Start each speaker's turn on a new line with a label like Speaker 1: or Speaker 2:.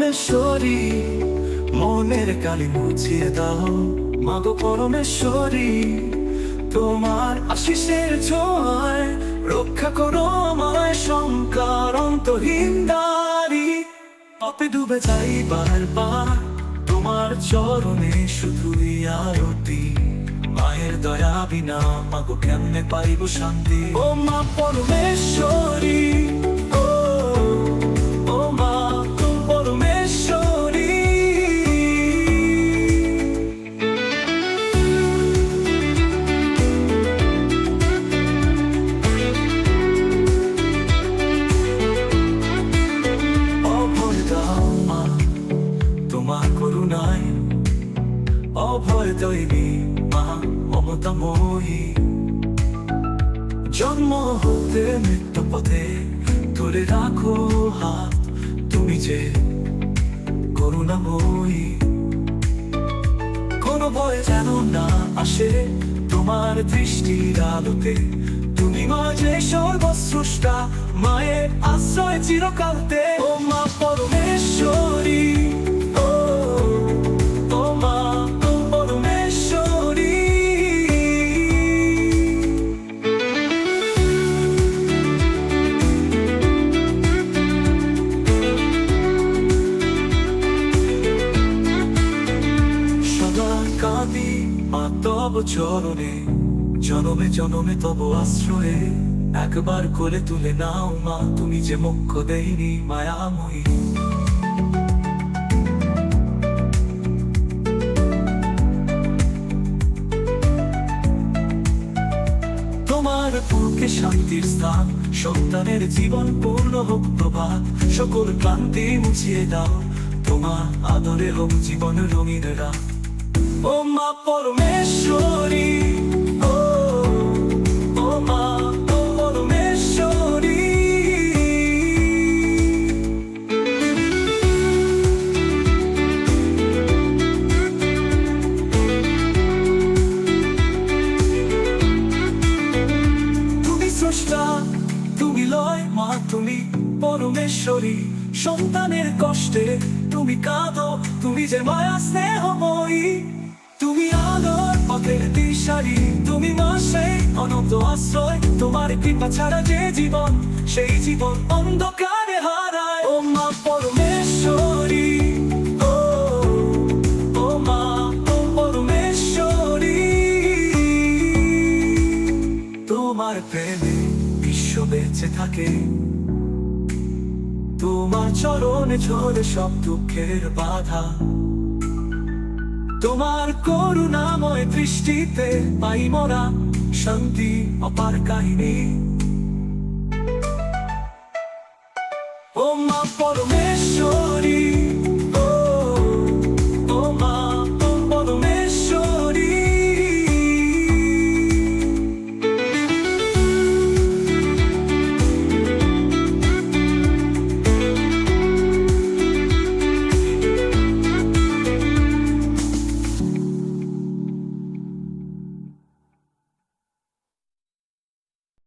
Speaker 1: পরমেশ্বরী মনের কালি মুছিয়ে দাও। মাগো পরমেশ্বরী তোমার আশিসের ছোঁয়ায় রক্ষা করো আমায় শঙ্কার অন্তহীন দারি পপে ডুবে যাই বারবার, তোমার চরণে শুধুই আরতি। মায়ের দয়া বিনা মাগো কেমনে পাইব শান্তি? ও মা পরমেশ্বরী করুণায় অভয় দৈবী মা মমতাময়ী। জন্ম হতে মৃত্যু পথে ধরে রাখো হাত, তুমি যে করুণাময়ী। কোনো ভয় যেন না আসে তোমার দৃষ্টির আলোতে। তুমি মা যে সর্বস্রষ্টা মায়ের আশ্রয় চিরকালতে। ও মা পরমেশ্বরী তব চরণে, জনমে জনমে তব আশ্রয়ে। একবার কোলে তুলে নাও মা, তুমি যে মুখ্য দেইনি, মায়াময়ী। তোমার বুকে শান্তির স্থান, সন্তানের জীবন পূর্ণ হোক প্রভাত, সকল ক্লান্তি মুছিয়ে দাও। তোমার আদরে হোক জীবন রঙিন রাত। ও মা পরমেশ্বরী ও ও মা তুমি স্রষ্টা, তুমি লয় মা তুমি পরমেশ্বরী। সন্তানের কষ্টে তুমি কাঁদো, তুমি যে মায়া স্নেহময়ী। তুমি আলোর পথের দিশারি, তুমি মা সেই অনন্ত আশ্রয়। তোমার কৃপা ছাড়া যে জীবন, সেই জীবন অন্ধকারে হারায়। ও মা পরমেশ্বরী। তোমার প্রেমে বিশ্ব বেঁচে থাকে। তোমার চরণে ঝরে সব দুঃখের বাধা। তোমার করুণাময় দৃষ্টিতে পাই মরা শান্তি অপার কাহিনী। ও মা পরমেশ্বর